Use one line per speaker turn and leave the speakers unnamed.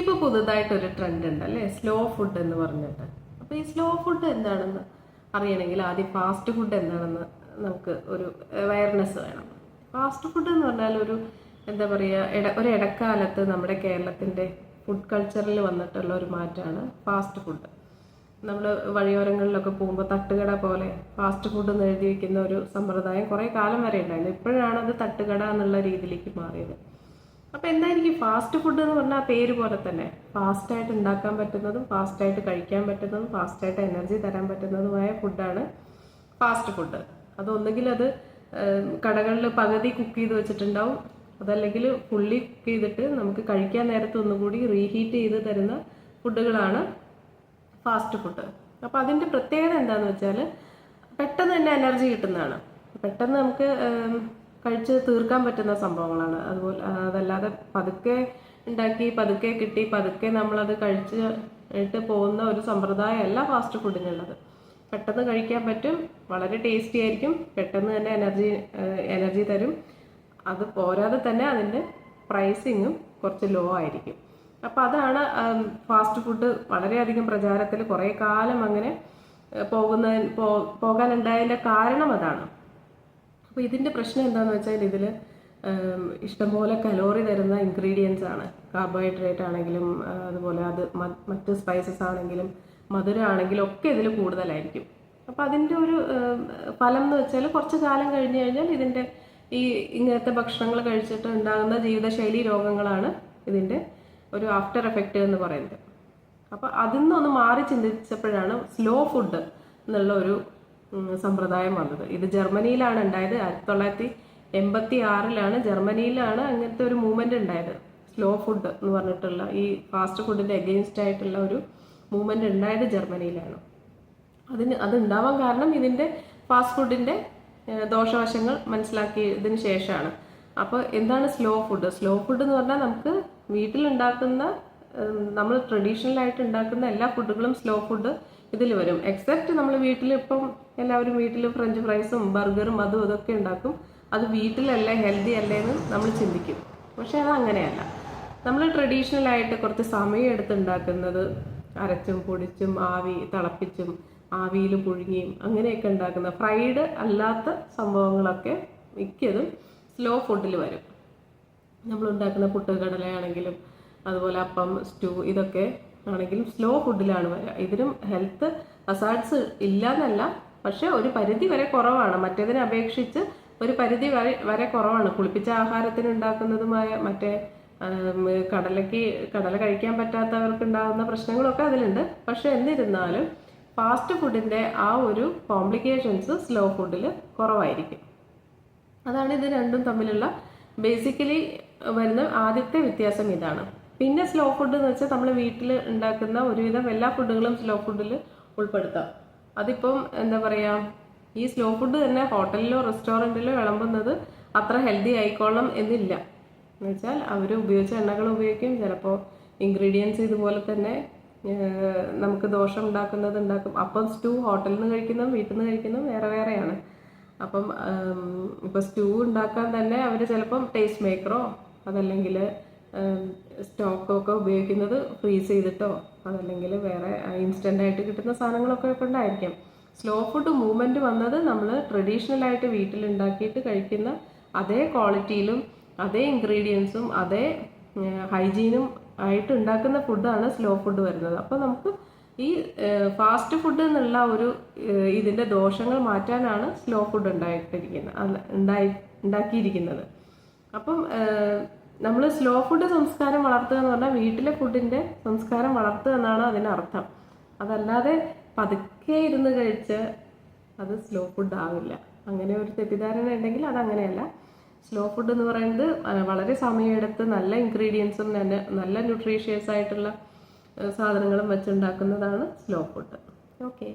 ഇപ്പോൾ പുതുതായിട്ടൊരു ട്രെൻഡ് ഉണ്ട് അല്ലേ സ്ലോ ഫുഡ് എന്ന് പറഞ്ഞിട്ട്. അപ്പോൾ ഈ സ്ലോ ഫുഡ് എന്താണെന്ന് അറിയണമെങ്കിൽ ആദ്യം ഫാസ്റ്റ് ഫുഡ് എന്താണെന്ന് നമുക്ക് ഒരു അവയർനെസ് വേണം. ഫാസ്റ്റ് ഫുഡ് എന്ന് പറഞ്ഞാൽ ഒരു എന്താ പറയുക ഇട ഒരു ഇടക്കാലത്ത് നമ്മുടെ കേരളത്തിന്റെ ഫുഡ് കൾച്ചറിൽ വന്നിട്ടുള്ള ഒരു മാറ്റമാണ് ഫാസ്റ്റ് ഫുഡ് നമ്മൾ വഴിയോരങ്ങളിലൊക്കെ പോകുമ്പോൾ തട്ടുകട പോലെ ഫാസ്റ്റ് ഫുഡ് എന്ന് എഴുതി വെക്കുന്ന ഒരു സമ്പ്രദായം കുറേ കാലം വരെ ഉണ്ടായിരുന്നു. ഇപ്പോഴാണ് അത് തട്ടുകട എന്നുള്ള രീതിയിലേക്ക് മാറിയത്. അപ്പോൾ എന്തായിരിക്കും ഫാസ്റ്റ് ഫുഡ് എന്ന് പറഞ്ഞാൽ പേര് പോലെ തന്നെ. ഫാസ്റ്റായിട്ട് ഉണ്ടാക്കാൻ പറ്റുന്നതും ഫാസ്റ്റായിട്ട് കഴിക്കാൻ പറ്റുന്നതും ഫാസ്റ്റായിട്ട് എനർജി തരാൻ പറ്റുന്നതുമായ ഫുഡാണ് ഫാസ്റ്റ് ഫുഡ് അതൊന്നുകിൽ അത് കടകളിൽ പകുതി കുക്ക് ചെയ്ത് വെച്ചിട്ടുണ്ടാവും. അതല്ലെങ്കിൽ ഫുള്ളി കുക്ക് ചെയ്തിട്ട് നമുക്ക് കഴിക്കാൻ നേരത്ത് ഒന്നുകൂടി റീഹീറ്റ് ചെയ്ത് തരുന്ന ഫുഡുകളാണ് ഫാസ്റ്റ് ഫുഡ് അപ്പോൾ അതിന്റെ പ്രത്യേകത എന്താണെന്ന് വെച്ചാൽ പെട്ടെന്ന് തന്നെ എനർജി കിട്ടുന്നതാണ്. പെട്ടെന്ന് നമുക്ക് കഴിച്ച് തീർക്കാൻ പറ്റുന്ന സംഭവങ്ങളാണ്. അതുപോലെ അതല്ലാതെ പതുക്കെ ഉണ്ടാക്കി പതുക്കെ കിട്ടി പതുക്കെ നമ്മളത് കഴിച്ച് ഇട്ട് പോകുന്ന ഒരു സമ്പ്രദായമല്ല ഫാസ്റ്റ് ഫുഡിനുള്ളത് പെട്ടെന്ന് കഴിക്കാൻ പറ്റും വളരെ ടേസ്റ്റി ആയിരിക്കും പെട്ടെന്ന് തന്നെ എനർജി എനർജി തരും. അത് പോരാതെ തന്നെ അതിന്റെ പ്രൈസിങ്ങും കുറച്ച് ലോ ആയിരിക്കും. അപ്പോൾ അതാണ് ഫാസ്റ്റ് ഫുഡ് വളരെയധികം പ്രചാരത്തിൽ കുറേ കാലം അങ്ങനെ പോകുന്ന പോകാനുണ്ടായതിന്റെ കാരണം അതാണ്. അപ്പോൾ ഇതിന്റെ പ്രശ്നം എന്താണെന്ന് വെച്ചാൽ ഇതിൽ ഇഷ്ടംപോലെ കലോറി തരുന്ന ഇൻഗ്രീഡിയൻസ് ആണ്. കാർബോഹൈഡ്രേറ്റ് ആണെങ്കിലും അതുപോലെ അത് മറ്റ് സ്പൈസസ് ആണെങ്കിലും മധുരം ആണെങ്കിലും ഒക്കെ ഇതിൽ കൂടുതലായിരിക്കും. അപ്പോൾ അതിന്റെ ഒരു ഫലം എന്ന് വെച്ചാൽ കുറച്ച് കാലം കഴിഞ്ഞ് കഴിഞ്ഞാൽ ഇതിന്റെ ഈ ഇങ്ങനത്തെ ഭക്ഷണങ്ങൾ കഴിച്ചിട്ട് ഉണ്ടാകുന്ന ജീവിതശൈലി രോഗങ്ങളാണ് ഇതിന്റെ ഒരു ആഫ്റ്റർ എഫക്റ്റ് എന്ന് പറയുന്നത്. അപ്പോൾ അതിൽ നിന്നൊന്ന് മാറി ചിന്തിച്ചപ്പോഴാണ് സ്ലോ ഫുഡ് എന്നുള്ള ഒരു സമ്പ്രദായം വന്നത്. ഇത് ജർമ്മനിയിലാണ് ഉണ്ടായത് ആയിരത്തി തൊള്ളായിരത്തി എൺപത്തി ആറിലാണ് ജർമ്മനിയിലാണ് അങ്ങനത്തെ ഒരു മൂവ്മെന്റ് ഉണ്ടായത്. സ്ലോ ഫുഡ് എന്ന് പറഞ്ഞിട്ടുള്ള ഈ ഫാസ്റ്റ് ഫുഡിന്റെ അഗെയിൻസ്റ്റ് ആയിട്ടുള്ള ഒരു മൂവ്മെന്റ് ഉണ്ടായത് ജർമ്മനിയിലാണ്. അതിന് അത് ഉണ്ടാവാൻ കാരണം ഇതിന്റെ ഫാസ്റ്റ് ഫുഡിന്റെ ഏഹ്, ദോഷവശങ്ങൾ മനസ്സിലാക്കിയതിന് ശേഷമാണ്. അപ്പോൾ എന്താണ് സ്ലോ ഫുഡ് സ്ലോ ഫുഡ് എന്ന് പറഞ്ഞാൽ നമുക്ക് വീട്ടിലുണ്ടാക്കുന്ന നമ്മൾ ട്രഡീഷണൽ ആയിട്ട് ഉണ്ടാക്കുന്ന എല്ലാ ഫുഡുകളും സ്ലോ ഫുഡ് ഇതിൽ വരും. എക്സെപ്റ്റ് നമ്മൾ വീട്ടിൽ ഇപ്പം എല്ലാവരും വീട്ടിൽ ഫ്രഞ്ച് ഫ്രൈസും ബർഗറും അതും ഇതൊക്കെ ഉണ്ടാക്കും. അത് വീട്ടിലല്ലേ ഹെൽത്തി അല്ലേ എന്ന് നമ്മൾ ചിന്തിക്കും. പക്ഷേ അത് അങ്ങനെയല്ല. നമ്മൾ ട്രഡീഷണൽ ആയിട്ട് കുറച്ച് സമയം എടുത്ത് ഉണ്ടാക്കുന്നത് അരച്ചും പൊടിച്ചും ആവി തിളപ്പിച്ചും ആവിയിൽ പുഴുങ്ങിയും അങ്ങനെയൊക്കെ ഉണ്ടാക്കുന്ന ഫ്രൈഡ് അല്ലാത്ത സംഭവങ്ങളൊക്കെ മിക്കതും സ്ലോ ഫുഡിൽ വരും. നമ്മൾ ഉണ്ടാക്കുന്ന പുട്ടുകടലയാണെങ്കിലും അതുപോലെ അപ്പം സ്റ്റൂ ഇതൊക്കെ ആണെങ്കിലും സ്ലോ ഫുഡിലാണ്. വരിക ഇതിനും ഹെൽത്ത് അസാഡ്സ് ഇല്ലാന്നല്ല പക്ഷേ ഒരു പരിധി വരെ കുറവാണ്. മറ്റേതിനെ അപേക്ഷിച്ച് ഒരു പരിധി വരെ വരെ കുറവാണ്. കുളിപ്പിച്ച ആഹാരത്തിന് ഉണ്ടാക്കുന്നതുമായ മറ്റേ കടലയ്ക്ക് കടല കഴിക്കാൻ പറ്റാത്തവർക്ക് ഉണ്ടാകുന്ന പ്രശ്നങ്ങളൊക്കെ അതിലുണ്ട്. പക്ഷെ എന്നിരുന്നാലും ഫാസ്റ്റ് ഫുഡിന്റെ ആ ഒരു കോംപ്ലിക്കേഷൻസ് സ്ലോ ഫുഡിൽ കുറവായിരിക്കും. അതാണ് ഇത് രണ്ടും തമ്മിലുള്ള ബേസിക്കലി വരുന്ന ആദ്യത്തെ വ്യത്യാസം ഇതാണ്. പിന്നെ സ്ലോ ഫുഡ് എന്ന് വെച്ചാൽ നമ്മൾ വീട്ടിൽ ഉണ്ടാക്കുന്ന ഒരുവിധം എല്ലാ ഫുഡുകളും സ്ലോ ഫുഡിൽ ഉൾപ്പെടുത്താം. അതിപ്പം എന്താ പറയുക ഈ സ്ലോ ഫുഡ് തന്നെ ഹോട്ടലിലോ റെസ്റ്റോറന്റിലോ വിളമ്പുന്നത് അത്ര ഹെൽത്തി ആയിക്കോളണം എന്നില്ല. എന്ന് വെച്ചാൽ അവർ ഉപയോഗിച്ച എണ്ണകൾ ഉപയോഗിക്കും. ചിലപ്പോൾ ഇൻഗ്രീഡിയൻസ് ഇതുപോലെ തന്നെ നമുക്ക് ദോഷം ഉണ്ടാക്കുന്നത് ഉണ്ടാക്കും. അപ്പം സ്റ്റൂ ഹോട്ടലിൽ നിന്ന് കഴിക്കുന്നതും വീട്ടിൽ നിന്ന് കഴിക്കുന്നതും വേറെ വേറെയാണ്. അപ്പം ഇപ്പോൾ സ്റ്റൂ ഉണ്ടാക്കാൻ തന്നെ അവർ ചിലപ്പം ടേസ്റ്റ് മേക്കറോ അതല്ലെങ്കിൽ സ്റ്റോക്കോ ഒക്കെ ഉപയോഗിക്കുന്നത് ഫ്രീസ് ചെയ്തിട്ടോ അതല്ലെങ്കിൽ വേറെ ഇൻസ്റ്റന്റ് ആയിട്ട് കിട്ടുന്ന സാധനങ്ങളൊക്കെ കൊണ്ടായിരിക്കാം. സ്ലോ ഫുഡ് മൂവ്മെന്റ് വന്നത് നമ്മൾ വീട്ടിൽ ഉണ്ടാക്കിയിട്ട് കഴിക്കുന്ന അതേ ക്വാളിറ്റിയിലും അതേ ഇൻഗ്രീഡിയൻസും അതേ ഹൈജീനും ആയിട്ട് ഉണ്ടാക്കുന്ന ഫുഡാണ് സ്ലോ ഫുഡ് വരുന്നത്. അപ്പോൾ നമുക്ക് ഈ ഫാസ്റ്റ് ഫുഡ് എന്നുള്ള ഒരു ഇതിന്റെ ദോഷങ്ങൾ മാറ്റാനാണ് സ്ലോ ഫുഡ് ഉണ്ടായിട്ടിരിക്കുന്നത് ഉണ്ടായി ഉണ്ടാക്കിയിരിക്കുന്നത്. അപ്പം നമ്മൾ സ്ലോ ഫുഡ് സംസ്കാരം വളർത്തുക എന്ന് പറഞ്ഞാൽ വീട്ടിലെ ഫുഡിന്റെ സംസ്കാരം വളർത്തുക എന്നാണ് അതിനർത്ഥം. അതല്ലാതെ പതുക്കെ ഇരുന്ന് കഴിച്ച് അത് സ്ലോ ഫുഡ് ആവില്ല. അങ്ങനെ ഒരു തെറ്റിദ്ധാരണ ഉണ്ടെങ്കിൽ അതങ്ങനെയല്ല സ്ലോ ഫുഡ് എന്ന് പറയുന്നത് വളരെ സമയമെടുത്ത് നല്ല ഇൻഗ്രീഡിയൻസും നല്ല നല്ല ന്യൂട്രീഷ്യസ് ആയിട്ടുള്ള സാധനങ്ങളും വെച്ചുണ്ടാക്കുന്നതാണ് സ്ലോ ഫുഡ് ഓക്കെ